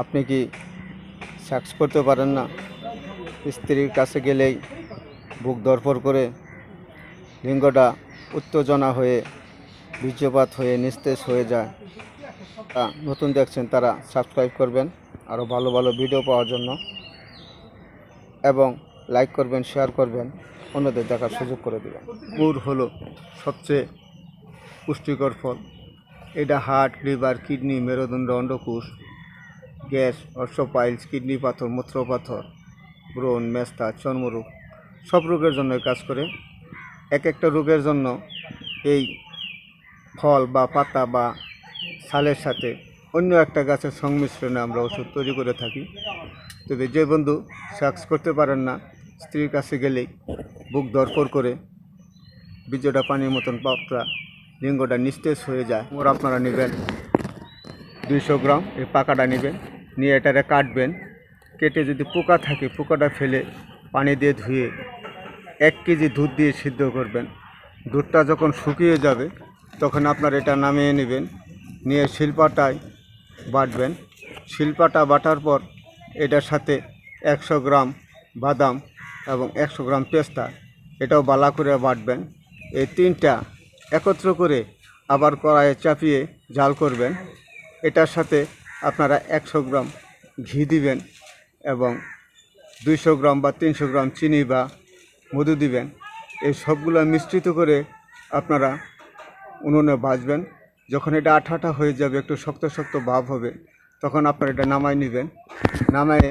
আপনি কি সেক্স করতে পারেন না? স্ত্রীর কাছে গেলেই বুক দরপর করে লিঙ্গটা উত্তেজনা হয়ে, বীর্যপাত হয়ে, নিস্তেজ হয়ে যায়। তা নতুন দেখছেন তারা, সাবস্ক্রাইব করবেন। আরও ভালো ভালো ভিডিও পাওয়ার জন্য। এবং লাইক করবেন, শেয়ার করবেন। অন্যদের দেখার সুযোগ করে দেবেন। গুড় হলো সবচেয়ে পুষ্টিকর ফল। এটা হার্ট, লিভার, কিডনি, মেরুদণ্ড, অন্ডকোষ গ্যাস অর্শোপাইলস কিডনি পাথর মূত্র পাথর ব্রণ, মেস্তা, চর্মরোগ, সব রোগের জন্য কাজ করে। এক একটা রোগের জন্য এই ফল বা পাতা বা সালের সাথে অন্য একটা গাছের সংমিশ্রণে আমরা ওষুধ তৈরি করে থাকি। তবে যে বন্ধু সাক্স করতে পারেন না, স্ত্রীর কাছে গেলেই বুক দরপর করে বীজটা পানির মতন পাপটা লিঙ্গটা নিস্তেজ হয়ে যায়। ওর আপনারা নেবেন দুইশো গ্রাম, এই পাকাটা নেবেন। নিয়ে এটারে কাটবেন। কেটে যদি পোকা থাকে, পোকাটা ফেলে পানি দিয়ে ধুয়ে এক কেজি দুধ দিয়ে সিদ্ধ করবেন। দুধটা যখন শুকিয়ে যাবে, তখন আপনার এটা নামিয়ে নেবেন। নিয়ে শিল্পাটায় বাটবেন। শিল্পাটা বাটার পর এটার সাথে একশো গ্রাম বাদাম এবং একশো গ্রাম পেস্তা এটাও বালা করে বাটবেন। এই তিনটা একত্র করে আবার কড়াইয়ে চাপিয়ে জাল করবেন। এটার সাথে আপনারা একশো গ্রাম ঘি দিবেন এবং দুইশো গ্রাম বা তিনশো গ্রাম চিনি বা মধু দিবেন। এই সবগুলো মিশ্রিত করে আপনারা উনুনে ভাজবেন। যখন এটা আঠা আঠা হয়ে যাবে, একটু শক্ত শক্ত ভাব হবে, তখন আপনারা এটা নামাই নেবেন। নামায়ে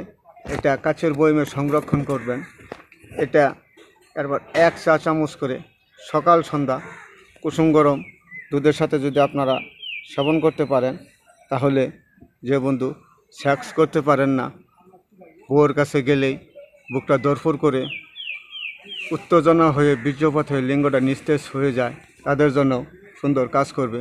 এটা কাচের বয়মে সংরক্ষণ করবেন। এটা এরপর এক চা চামচ করে সকাল সন্ধ্যা কুসুম গরম দুধের সাথে যদি আপনারা সেবন করতে পারেন, তাহলে যে বন্ধু সেক্স করতে পারেন না। বউর কাছে গেলেই বুকটা দরফর করে উত্তেজনা হয়ে, বীর্যপাত হয়ে, লিঙ্গটা নিস্তেজ হয়ে যায়। তাদের জন্য সুন্দর কাজ করবে